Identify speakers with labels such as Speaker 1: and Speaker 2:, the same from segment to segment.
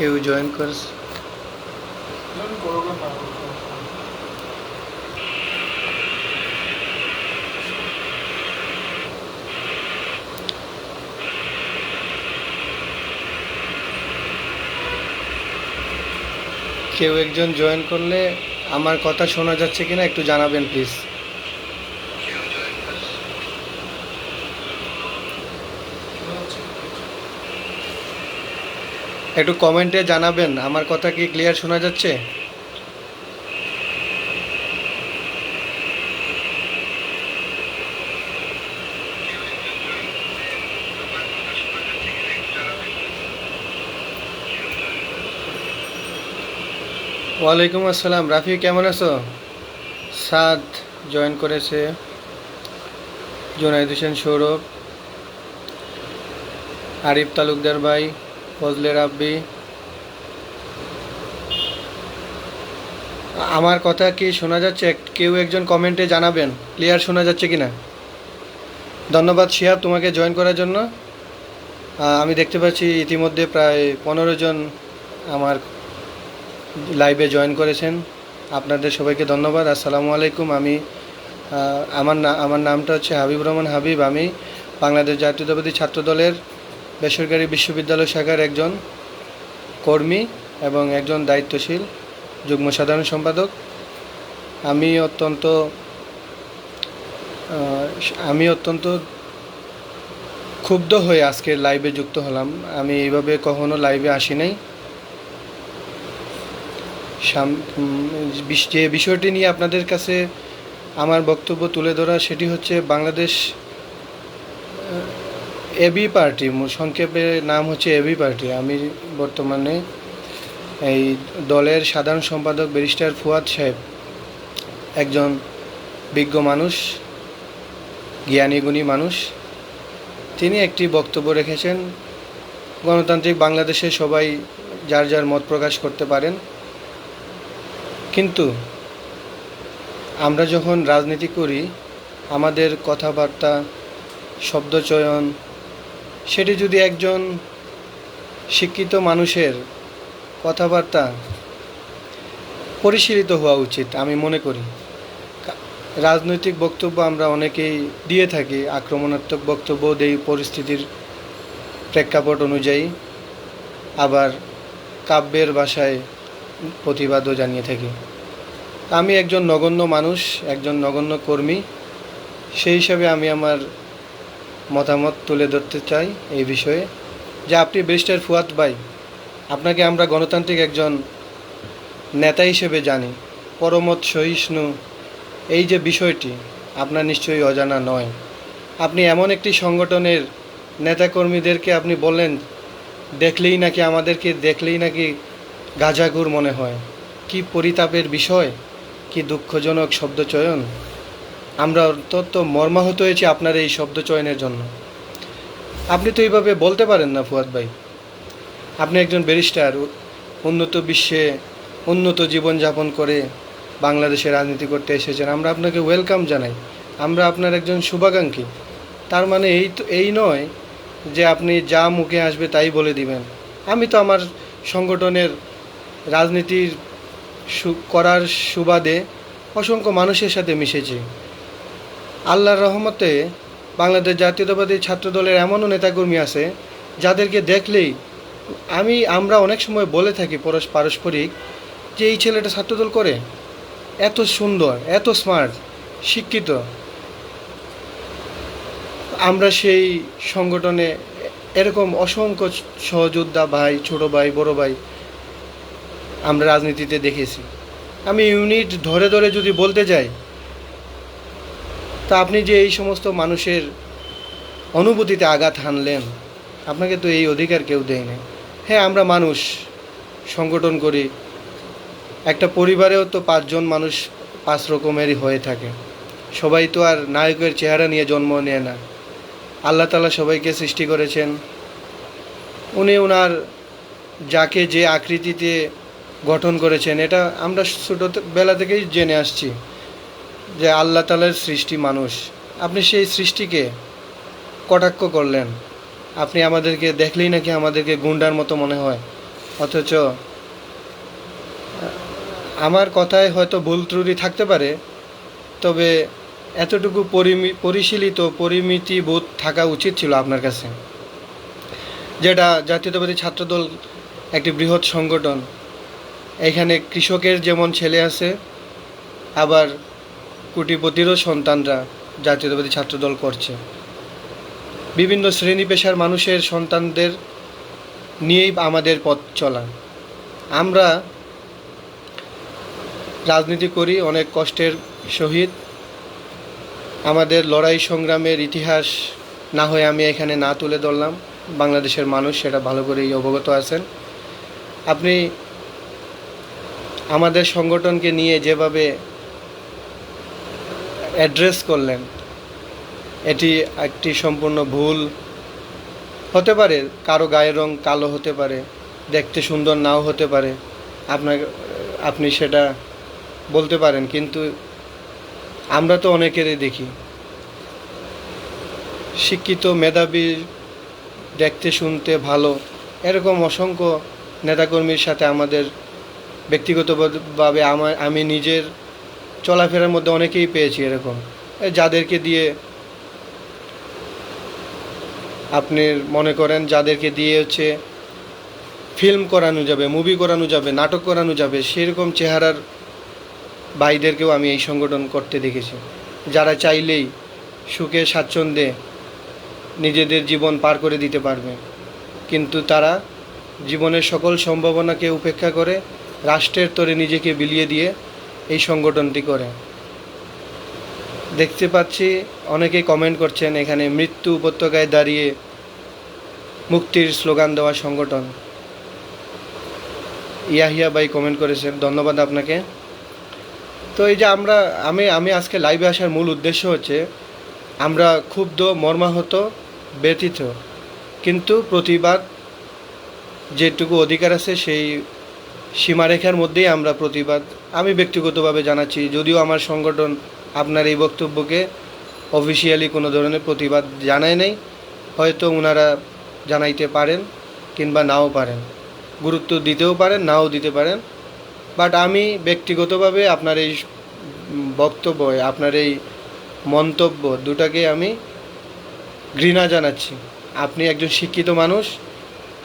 Speaker 1: কেউ জয়েন করছে? কেউ একজন জয়েন করলে আমার কথা শোনা যাচ্ছে কিনা একটু জানাবেন প্লিজ একটু কমেন্টে জানাবেন, আমার কথা কি ক্লিয়ার শোনা যাচ্ছে? ওয়ালাইকুম আসসালাম, রাফি কেমন আছো? সাদ জয়েন করেছে জুনাইদ হোসেন সৌরভ, আরিফ তালুকদার ভাই ফজলে রাব্বি। আমার কথা কি শোনা যাচ্ছে? কেউ একজন কমেন্টে জানাবেন, ক্লিয়ার শোনা যাচ্ছে কি না ধন্যবাদ শিহাব তোমাকে জয়েন করার জন্য। আমি দেখতে পাচ্ছি ইতিমধ্যে প্রায় পনেরো জন আমার লাইভে জয়েন করেছেন। আপনাদের সবাইকে ধন্যবাদ। আসসালামু আলাইকুম। আমি আমার না, আমার নামটা হচ্ছে হাবিব রহমান হাবিব। আমি বাংলাদেশ জাতীয়তাবাদী ছাত্র দলের বেসরকারি বিশ্ববিদ্যালয় শাখার একজন কর্মী এবং একজন দায়িত্বশীল যুগ্ম সাধারণ সম্পাদক। আমি অত্যন্ত আমি অত্যন্ত ক্ষুব্ধ হয়ে আজকের লাইভে যুক্ত হলাম। আমি এইভাবে কখনো লাইভে আসি নাই। যে বিষয়টি নিয়ে আপনাদের কাছে আমার বক্তব্য তুলে ধরা সেটি হচ্ছে বাংলাদেশ এবি পার্টি সংক্ষেপে নাম হচ্ছে এবি পার্টি আমি বর্তমানে এই দলের সাধারণ সম্পাদক ব্যারিস্টার ফুয়াদ সাহেব। একজন বিজ্ঞ মানুষ জ্ঞানীগুণী মানুষ। তিনি একটি বক্তব্য রেখেছেন, গণতান্ত্রিক বাংলাদেশে সবাই যার যার মত প্রকাশ করতে পারেন। কিন্তু আমরা যখন রাজনীতি করি, আমাদের কথাবার্তা, শব্দচয়ন সেটি যদি একজন শিক্ষিত মানুষের কথাবার্তা পরিশীলিত হওয়া উচিত, আমি মনে করি। রাজনৈতিক বক্তব্য আমরা অনেকেই দিয়ে থাকি, আক্রমণাত্মক বক্তব্য দেই পরিস্থিতির প্রেক্ষাপট অনুযায়ী। আবার কাব্যের ভাষায় প্রতিবাদও জানিয়ে থাকি। আমি একজন নগণ্য মানুষ, একজন নগণ্য কর্মী। সেই হিসাবে আমি আমার মতামত তুলে ধরতে চাই এই বিষয়ে। যে আপনি ব্যারিস্টার ফুয়াদ ভাই, আপনাকে আমরা গণতান্ত্রিক একজন নেতা হিসেবে জানি। পরমত সহিষ্ণু, এই যে বিষয়টি, আপনার নিশ্চয়ই অজানা নয়। আপনি এমন একটি সংগঠনের নেতাকর্মীদেরকে আপনি বললেন, দেখলেই নাকি আমাদেরকে, দেখলেই নাকি গাজাগুর মনে হয়। কি পরিতাপের বিষয়? কি দুঃখজনক শব্দচয়ন? আমরা অত্যন্ত মর্মাহত হয়েছি আপনার এই শব্দ চয়নের জন্য। আপনি তো এইভাবে বলতে পারেন না, ফুয়াদ ভাই। আপনি একজন ব্যারিস্টার, উন্নত বিশ্বে উন্নত জীবনযাপন করে বাংলাদেশে রাজনীতি করতে এসেছেন। আমরা আপনাকে ওয়েলকাম জানাই। আমরা আপনার একজন শুভাকাঙ্ক্ষী। তার মানে এই তো, এই নয় যে আপনি যা মুখে আসবে তাই বলে দিবেন। আমি তো আমার সংগঠনের রাজনীতির করার সুবাদে অসংখ্য মানুষের সাথে মিশেছি। আল্লাহর রহমতে বাংলাদেশ জাতীয়তাবাদী ছাত্র দলের এমনও নেতাকর্মী আছে, যাদেরকে দেখলেই আমি, আমরা অনেক সময় বলে থাকি পরস, পারস্পরিক, যে এই ছেলেটা ছাত্রদল করে। এত সুন্দর, এত স্মার্ট শিক্ষিত। আমরা সেই সংগঠনে এরকম অসংখ্য সহযোদ্ধা ভাই, ছোট ভাই, বড় ভাই আমরা রাজনীতিতে দেখেছি। আমি ইউনিট ধরে ধরে যদি বলতে যাই তা আপনি যে এই সমস্ত মানুষের অনুভূতিতে আঘাত হানলেন, আপনাকে তো এই অধিকার কেউ দেয় না হ্যাঁ আমরা মানুষ, সংগঠন করি, একটা পরিবারেও তো পাঁচজন মানুষ পাঁচ রকমেরই হয়ে থাকে। সবাই তো আর নায়কের চেহারা নিয়ে জন্ম নেয় না। আল্লাহ তালা সবাইকে সৃষ্টি করেছেন। উনি ওনার যাকে যে আকৃতিতে গঠন করেছেন, এটা আমরা ছোটোবেলা থেকেই জেনে আসছি। যে আল্লাহ তালার সৃষ্টি মানুষ। আপনি সেই সৃষ্টিকে কটাক্ষ করলেন। আপনি আমাদেরকে দেখলেই নাকি আমাদেরকে গুন্ডার মতো মনে হয়। অথচ আমার কথায় হয়তো ভুল ত্রুটি থাকতে পারে, তবে এতটুকু পরিশীলিত পরিমিতি বোধ থাকা উচিত ছিল আপনার কাছে। যেটা জাতীয়তাবাদী ছাত্রদল একটি বৃহৎ সংগঠন। এখানে কৃষকের যেমন ছেলে আছে, আবার কোটিপতিরও সন্তানরা জাতীয়তাবাদী ছাত্রদল করছে। বিভিন্ন শ্রেণি পেশার মানুষের সন্তানদের নিয়েই আমাদের পথ চলা। আমরা রাজনীতি করি, অনেক কষ্টের সহিত। আমাদের লড়াই সংগ্রামের ইতিহাস না হয়ে আমি এখানে না তুলে ধরলাম। বাংলাদেশের মানুষ সেটা ভালো করেই অবগত আছেন। আপনি আমাদের সংগঠনকে নিয়ে যেভাবে অ্যাড্রেস করলেন। এটি একটি সম্পূর্ণ ভুল। হতে পারে, কারও গায়ের রং কালো হতে পারে, দেখতে সুন্দর নাও হতে পারে, আপনার, আপনি সেটা বলতে পারেন, কিন্তু আমরা তো অনেকেরই দেখি। শিক্ষিত মেধাবী, দেখতে শুনতে ভালো, এরকম অসংখ্য নেতাকর্মীর সাথে আমাদের ব্যক্তিগতভাবে আমার আমি নিজের চলাফেরার মধ্যে অনেকেই পেয়েছি এরকম। যাদেরকে দিয়ে আপনি মনে করেন যাদেরকে দিয়ে হচ্ছে ফিল্ম করানো যাবে মুভি করানো যাবে, নাটক করানো যাবে, সেরকম চেহারার ভাইদেরকেও আমি এই সংগঠন করতে দেখেছি। যারা চাইলেই সুখে, স্বাচ্ছন্দ্যে নিজেদের জীবন পার করে দিতে পারবে। কিন্তু তারা জীবনের সকল সম্ভাবনাকে উপেক্ষা করে রাষ্ট্রের তরে নিজেকে বিলিয়ে দিয়ে এই সংগঠনটি করে। দেখতে পাচ্ছি অনেকেই কমেন্ট করছেন এখানে মৃত্যু উপত্যকায় দাঁড়িয়ে মুক্তির স্লোগান দেওয়া সংগঠন। ইয়াহিয়া ভাই কমেন্ট করেছেন, ধন্যবাদ আপনাকে। তো এই যে আমরা, আমি আমি আজকে লাইভে আসার মূল উদ্দেশ্য হচ্ছে, আমরা ক্ষুব্ধ, মর্মাহত ব্যতীত কিন্তু প্রতিবাদ যেটুকু অধিকার আছে সেই সীমারেখার মধ্যেই আমরা প্রতিবাদ আমি ব্যক্তিগতভাবে জানাচ্ছি, যদিও আমার সংগঠন আপনার এই বক্তব্যকে অফিসিয়ালি কোনো ধরনের প্রতিবাদ জানায় নাই, হয়তো ওনারা জানাইতে পারেন কিংবা নাও পারেন। গুরুত্ব দিতেও পারেন, নাও দিতে পারেন। বাট আমি ব্যক্তিগতভাবে আপনার এই বক্তব্য, আপনার এই মন্তব্য দুটাকে আমি ঘৃণা জানাচ্ছি। আপনি একজন শিক্ষিত মানুষ,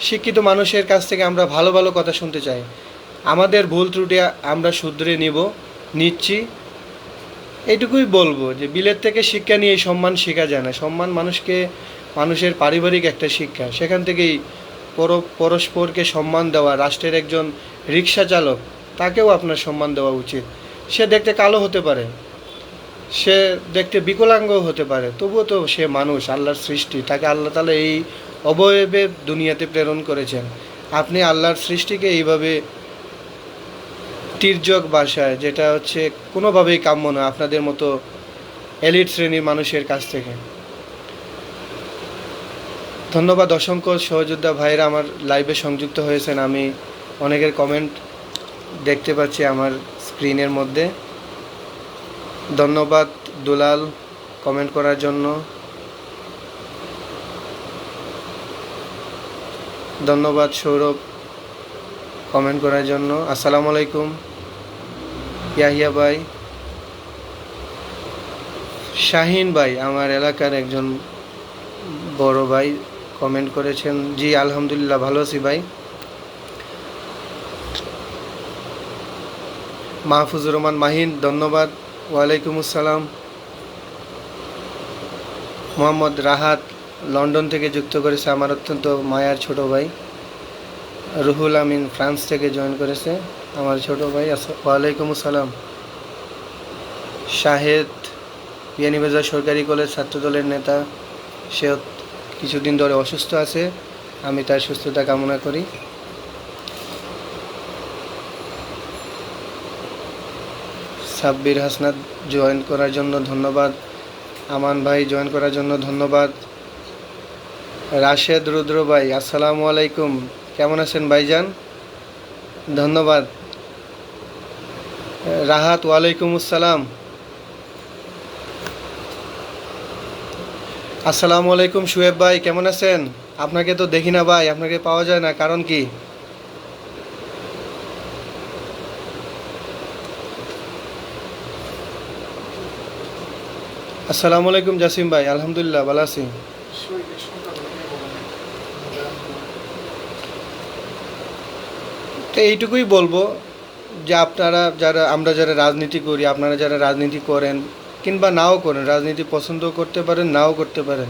Speaker 1: শিক্ষিত মানুষের কাছ থেকে আমরা ভালো ভালো কথা শুনতে চাই। আমাদের ভুল ত্রুটি আমরা শুধরে নিব, নিচ্ছি। এইটুকুই বলব যে বিলের থেকে শিক্ষা নিয়ে সম্মান শেখা যায় না। সম্মান মানুষকে, মানুষের পারিবারিক একটা শিক্ষা। সেখান থেকেই পর, পরস্পরকে সম্মান দেওয়া। রাষ্ট্রের একজন রিক্সা চালক, তাকেও আপনার সম্মান দেওয়া উচিত। সে দেখতে কালো হতে পারে, সে দেখতে বিকলাঙ্গ হতে পারে, তবুও তো সে মানুষ, আল্লাহর সৃষ্টি। তাকে আল্লাহ তালা এই অবয়বে দুনিয়াতে প্রেরণ করেছেন। আপনি আল্লাহর সৃষ্টিকে এইভাবে তির্যক ভাষায়, যেটা হচ্ছে কোনোভাবেই কাম্য না আপনাদের মতো এলিট শ্রেণির মানুষের কাছ থেকে। ধন্যবাদ অসংখ্য সহযোদ্ধা ভাইরা আমার লাইভে সংযুক্ত হয়েছেন। আমি অনেকের কমেন্ট দেখতে পাচ্ছি আমার স্ক্রিনের মধ্যে। ধন্যবাদ দুলাল কমেন্ট করার জন্য। ধন্যবাদ সৌরভ কমেন্ট করার জন্য। আসসালামু আলাইকুম। ইয়াহিয়া ভাই। শাহিন ভাই, আমার এলাকার একজন বড় ভাই কমেন্ট করেছেন। জি, আলহামদুলিল্লাহ, ভালো আছি ভাই। মাহফুজুর রহমান মাহিন, ধন্যবাদ। ওয়ালাইকুম আসসালাম। মোহাম্মদ রাহাত লন্ডন থেকে যুক্ত করেছে আমার অত্যন্ত মায়ার ছোট ভাই। রুহুল আমিন ফ্রান্স থেকে জয়েন করেছে। আমার ছোট ভাই ওয়ালাইকুম আসসালাম। শাহেদ বিয়ানীবাজার সরকারি কলেজ ছাত্রদলের নেতা। সে কিছুদিন ধরে অসুস্থ আছে। আমি তার সুস্থতা কামনা করি। সাব্বির হাসনাত জয়েন করার জন্য ধন্যবাদ। আমান ভাই জয়েন করার জন্য ধন্যবাদ। রাশেদ রুদ্র ভাই, আসসালামু আলাইকুম। কেমন আছেন ভাইজান? ধন্যবাদ। রাহাত, ওয়ালাইকুম আসসালাম। আসসালামু আলাইকুম শুয়েব ভাই, কেমন আছেন? আপনাকে তো দেখি না ভাই, আপনাকে পাওয়া যায় না, কারণ কি? আসসালামু আলাইকুম জাসিম ভাই, আলহামদুলিল্লাহ, ভালো আছি। তো এইটুকুই বলব যে আপনারা যারা, আমরা যারা রাজনীতি করি, আপনারা যারা রাজনীতি করেন কিংবা নাও করেন, রাজনীতি পছন্দ করতে পারেন, নাও করতে পারেন,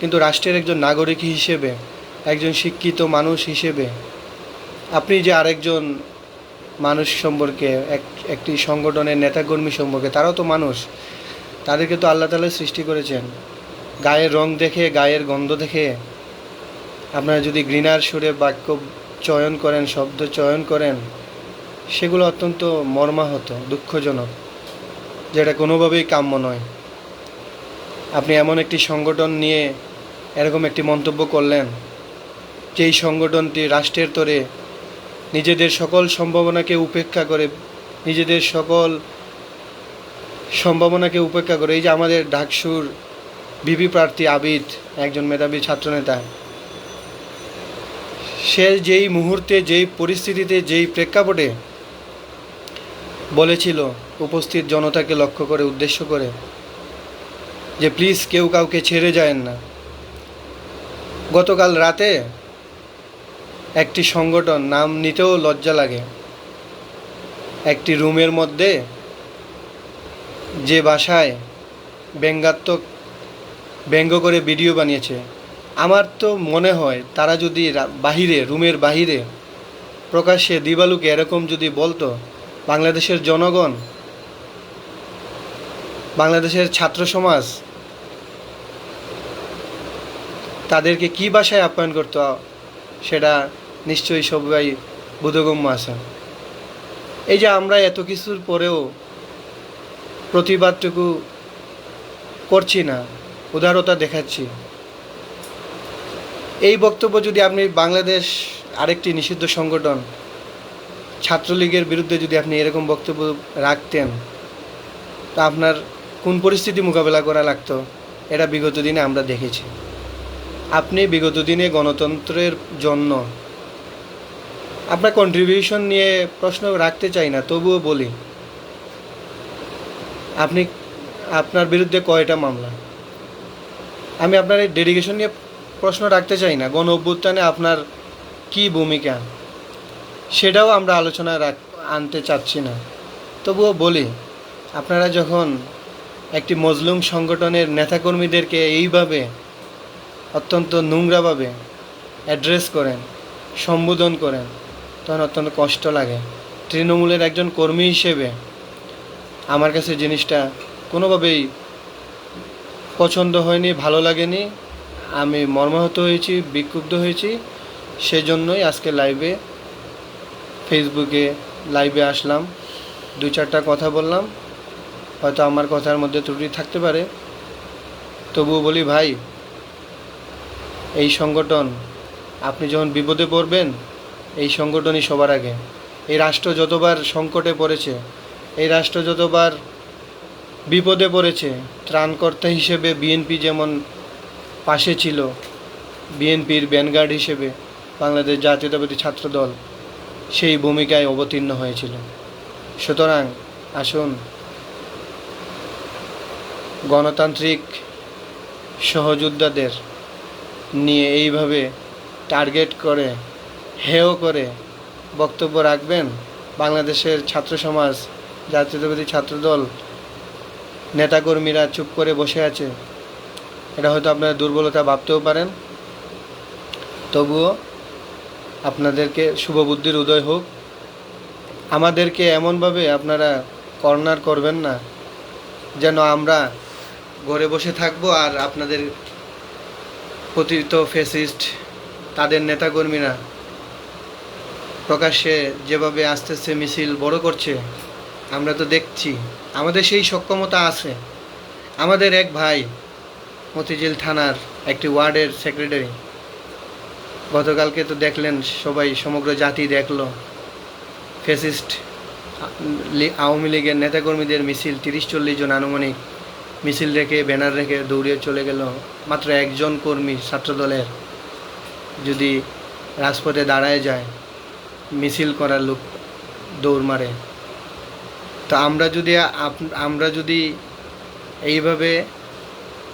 Speaker 1: কিন্তু রাষ্ট্রের একজন নাগরিক হিসেবে, একজন শিক্ষিত মানুষ হিসেবে, আপনি যে আরেকজন মানুষ সম্পর্কে, এক, একটি সংগঠনের নেতাকর্মী সম্পর্কে, তারাও তো মানুষ, তাদেরকে তো আল্লাহ তালা সৃষ্টি করেছেন। গায়ের রং দেখে, গায়ের গন্ধ দেখে, আপনারা যদি ঘৃণার সুরে বাক্য চয়ন করেন, শব্দ চয়ন করেন, সেগুলো অত্যন্ত মর্মাহত, দুঃখজনক, যেটা কোনোভাবেই কাম্য নয়। আপনি এমন একটি সংগঠন নিয়ে এরকম একটি মন্তব্য করলেন, যেই সংগঠনটি রাষ্ট্রের তরে নিজেদের সকল সম্ভাবনাকে উপেক্ষা করে, নিজেদের সকল সম্ভাবনাকে উপেক্ষা করে, এই যে আমাদের ডাকসুর বিবি প্রার্থী আবিদ, একজন মেধাবী ছাত্রনেতা সে যেই মুহূর্তে, যেই পরিস্থিতিতে, যেই প্রেক্ষাপটে বলেছিল, উপস্থিত জনতাকে লক্ষ্য করে, উদ্দেশ্য করে যে, প্লিজ কেউ কাউকে ছেড়ে যায়েন না। গতকাল রাতে একটি সংগঠন নাম নিতেও লজ্জা লাগে। একটি রুমের মধ্যে যে বাসায় ব্যঙ্গাত্মক ব্যঙ্গ করে ভিডিও বানিয়েছে। আমার তো মনে হয় তারা যদি বাহিরে, রুমের বাহিরে প্রকাশ্যে দিবালুকে এরকম যদি বলতো, বাংলাদেশের জনগণ, বাংলাদেশের ছাত্র সমাজ তাদেরকে কি ভাষায় আপ্যায়ন করতো, সেটা নিশ্চয়ই সবাই বোধগম্য আছে। এই যে আমরা এত কিছুর পরেও প্রতিবাদটুকু করছি না, উদারতা দেখাচ্ছি। এই বক্তব্য যদি আপনি বাংলাদেশ আরেকটি নিষিদ্ধ সংগঠন ছাত্রলীগের বিরুদ্ধে যদি আপনি এরকম বক্তব্য রাখতেন, তা আপনার কোন পরিস্থিতি মোকাবেলা করা লাগতো? এটা বিগত দিনে আমরা দেখেছি। আপনি বিগত দিনে গণতন্ত্রের জন্য আপনার কন্ট্রিবিউশন নিয়ে প্রশ্ন রাখতে চাই না, তবুও বলি, আপনি, আপনার বিরুদ্ধে কয়টা মামলা? আমি আপনার এই ডেডিকেশন নিয়ে প্রশ্ন রাখতে চাই না। গণ অভ্যুত্থানে আপনার কি ভূমিকা? সেটাও আমরা আলোচনায় রাখ, আনতে চাচ্ছি না। তবুও বলি, আপনারা যখন একটি মজলুম সংগঠনের নেতাকর্মীদেরকে এইভাবে অত্যন্ত নোংরাভাবে অ্যাড্রেস করেন, সম্বোধন করেন, তখন অত্যন্ত কষ্ট লাগে। তৃণমূলের একজন কর্মী হিসেবে আমার কাছে জিনিসটা কোনোভাবেই পছন্দ হয়নি, ভালো লাগেনি। আমি মর্মাহত হয়েছি, বিক্ষুব্ধ হয়েছি, সেজন্যই আজকে লাইভে ফেসবুকে লাইভে আসলাম। দুই চারটা কথা বললাম, হয়তো আমার কথার মধ্যে ত্রুটি থাকতে পারে। তবুও বলি, ভাই, এই সংগঠন, আপনি যখন বিপদে পড়বেন, এই সংগঠনই সবার আগে। এই রাষ্ট্র যতবার সংকটে পড়েছে, এই রাষ্ট্র যতবার বিপদে পড়েছে, ত্রাণকর্তা হিসেবে বিএনপি যেমন পাশে ছিল বিএনপির ব্যানগার্ড হিসেবে বাংলাদেশ জাতীয়তাবাদী ছাত্র দল সেই ভূমিকায় অবতীর্ণ হয়েছিল সুতরাং আসুন, গণতান্ত্রিক সহযোদ্ধাদের নিয়ে এইভাবে টার্গেট করে, হেয় করে বক্তব্য রাখবেন। বাংলাদেশের ছাত্র সমাজ, জাতীয়তাবাদী ছাত্রদল, নেতাকর্মীরা চুপ করে বসে আছে। এটা হয়তো আপনারা দুর্বলতা ভাবতেও পারেন। তবুও আপনাদেরকে শুভ বুদ্ধির উদয় হোক। আমাদেরকে এমনভাবে আপনারা কর্নার করবেন না, যেন আমরা ঘরে বসে থাকব আর আপনাদের পতিত ফেসিস্ট, তাদের নেতাকর্মীরা প্রকাশ্যে যেভাবে আস্তে আস্তে মিছিল বড় করছে, আমরা তো দেখছি। আমাদের সেই সক্ষমতা আছে। আমাদের এক ভাই মতিঝিল থানার একটি ওয়ার্ডের সেক্রেটারি গতকালকে তো দেখলেন, সবাই সমগ্র জাতি দেখল। ফেসিস্ট আওয়ামী লীগের নেতাকর্মীদের মিছিল, তিরিশ চল্লিশ জন আনুমানিক মিছিল রেখে, ব্যানার রেখে দৌড়িয়ে চলে গেল। মাত্র একজন কর্মী ছাত্রদলের যদি রাজপথে দাঁড়ায় যায়, মিছিল করার লোক দৌড় মারে। তো আমরা যদি আমরা যদি এইভাবে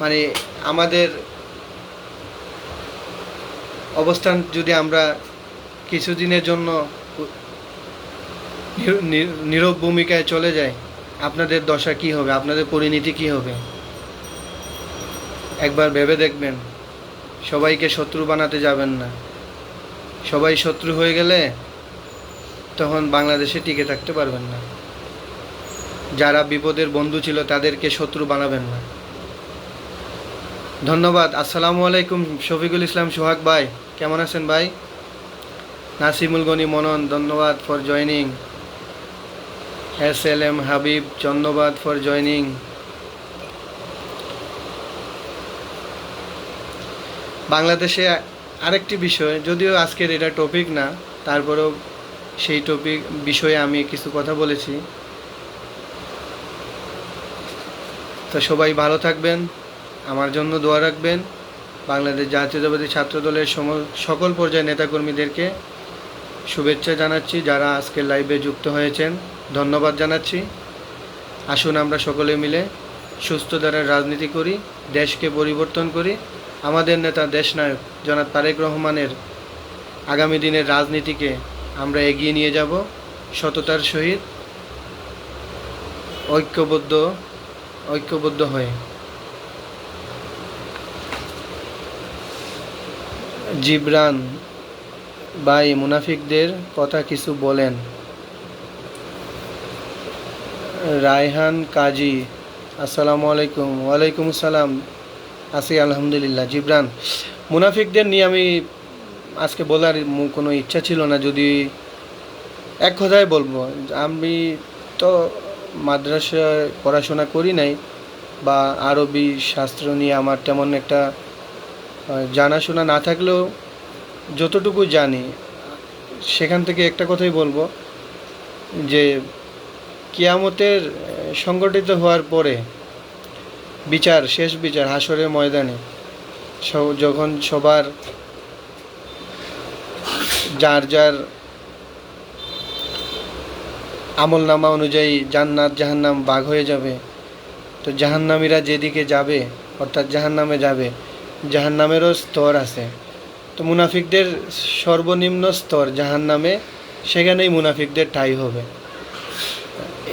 Speaker 1: মানে আমাদের অবস্থান যদি আমরা কিছুদিনের জন্য নীরব ভূমিকায় চলে যাই, আপনাদের দশা কি হবে? আপনাদের পরিণতি কি হবে? একবার ভেবে দেখবেন, সবাইকে শত্রু বানাতে যাবেন না। সবাই শত্রু হয়ে গেলে তখন বাংলাদেশে টিকে থাকতে পারবেন না। যারা বিপদের বন্ধু ছিল তাদেরকে শত্রু বানাবেন না। ধন্যবাদ। আসসালামু আলাইকুম, শফিকুল ইসলাম, সোহাগ ভাই। কেমন আছেন ভাই? নাসিমুল গনি, মনন, ধন্যবাদ for joining S L M, Habib ধন্যবাদ ফর জয়নিং বাংলাদেশে আরেকটি বিষয়, যদিও আজকের এটা টপিক না, তারপরেও সেই টপিক বিষয়ে আমি কিছু কথা বলেছি। তো সবাই ভালো থাকবেন। আমার জন্য দোয়া রাখবেন। বাংলাদেশ জাতীয়তাবাদী ছাত্র দলের সকল পর্যায়ের নেতাকর্মীদেরকে শুভেচ্ছা জানাচ্ছি, যারা আজকের লাইভে যুক্ত হয়েছেন। ধন্যবাদ জানাচ্ছি। আসুন আমরা সকলে মিলে সুস্থ ধারার রাজনীতি করি, দেশকে পরিবর্তন করি। আমাদের নেতা দেশনায়ক জনাব তারেক রহমানের আগামী দিনের রাজনীতিকে আমরা এগিয়ে নিয়ে যাব। সততার সহিত ঐক্যবদ্ধ ঐক্যবদ্ধ হয়ে। জিবরান, ভাই, মুনাফিকদের কথা কিছু বলেন। রায়হান কাজী, আসসালামু আলাইকুম। ওয়ালাইকুম আসসালাম। আছি আলহামদুলিল্লাহ। জিবরান, মুনাফিকদের নিয়ে আমি আজকে বলার কোনো ইচ্ছা ছিল না, যদি এক কথায় বলব, আমি তো মাদ্রাসায় পড়াশোনা করি নাই বা আরবি শাস্ত্র নিয়ে আমার তেমন একটা জানাশোনা না থাকলেও যতটুকু জানি, সেখান থেকে একটা কথাই বলব যে, কিয়ামতের সংগঠিত হওয়ার পরে বিচার, শেষ বিচার হাসরের ময়দানে যখন সবার যার যার আমল নামা অনুযায়ী জান্নাত, জাহান্নাম বাঘ হয়ে যাবে, তো জাহান্নামীরা যেদিকে যাবে, অর্থাৎ জাহান্নামে যাবে জাহান্নামেরও স্তর আছে। তো মুনাফিকদের সর্বনিম্ন স্তর জাহান্নামে, সেখানেই মুনাফিকদের ঠাই হবে।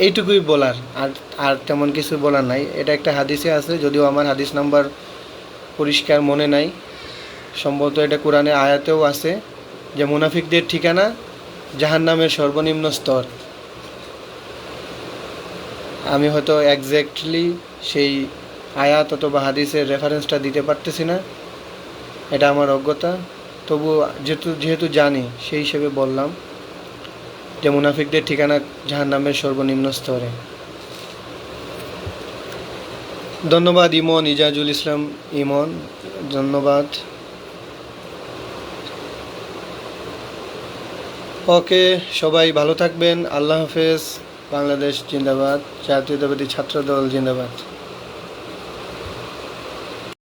Speaker 1: এইটুকুই বলার, আর আর তেমন কিছু বলার নাই। এটা একটা হাদিসে আছে, যদিও আমার হাদিস নাম্বার পরিষ্কার মনে নাই। সম্ভবত এটা কোরআনে আয়াতেও আছে যে মুনাফিকদের ঠিকানা জাহান্নামের সর্বনিম্ন স্তর। আমি হয়তো একজ্যাক্টলি সেই আয়াত অথবা হাদিসের রেফারেন্সটা দিতে পারতেছি না। এটা আমার অজ্ঞতা। তবু যেহেতু যেহেতু জানি, সেই হিসেবে বললাম যে মুনাফিকদের ঠিকানা জাহান্নামের সর্বনিম্ন স্তরে। ধন্যবাদ ইমন, ইজাজুল ইসলাম ইমন, ধন্যবাদ। ওকে, সবাই ভালো থাকবেন। আল্লাহ হাফেজ। বাংলাদেশ জিন্দাবাদ। জাতীয়তাবাদী ছাত্রদল জিন্দাবাদ।